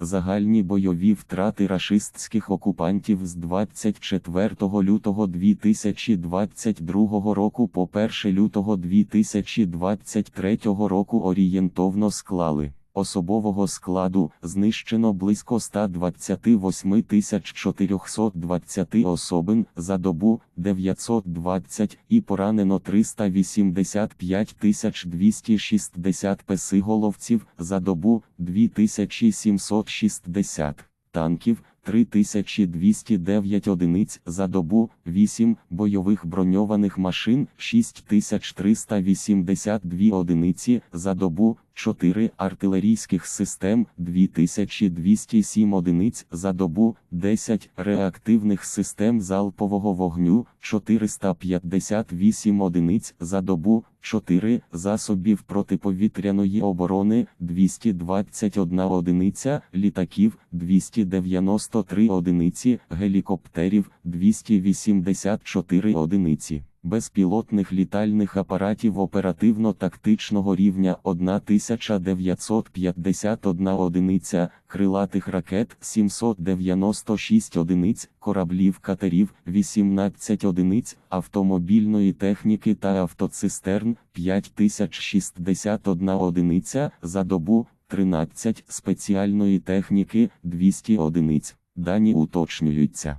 Загальні бойові втрати рашистських окупантів з 24 лютого 2022 року по 1 лютого 2023 року орієнтовно склали. Особового складу знищено близько 128 420 особин за добу 920 і поранено 385 260 песиголовців за добу 2760 танків. 3209 одиниць за добу, 8 бойових броньованих машин, 6382 одиниці за добу, 4 артилерійських систем, 2207 одиниць за добу, 10 реактивних систем залпового вогню, 458 одиниць за добу, 4 засобів протиповітряної оборони, 221 одиниця, літаків, 293 одиниці, гелікоптерів, 284 одиниці. Безпілотних літальних апаратів оперативно-тактичного рівня 1951 одиниця, крилатих ракет 796 одиниць, кораблів катерів 18 одиниць, автомобільної техніки та автоцистерн 5061 одиниця за добу, 13 спеціальної техніки 200 одиниць. Дані уточнюються.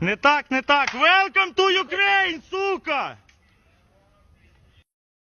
Не так, не так. Welcome to Ukraine!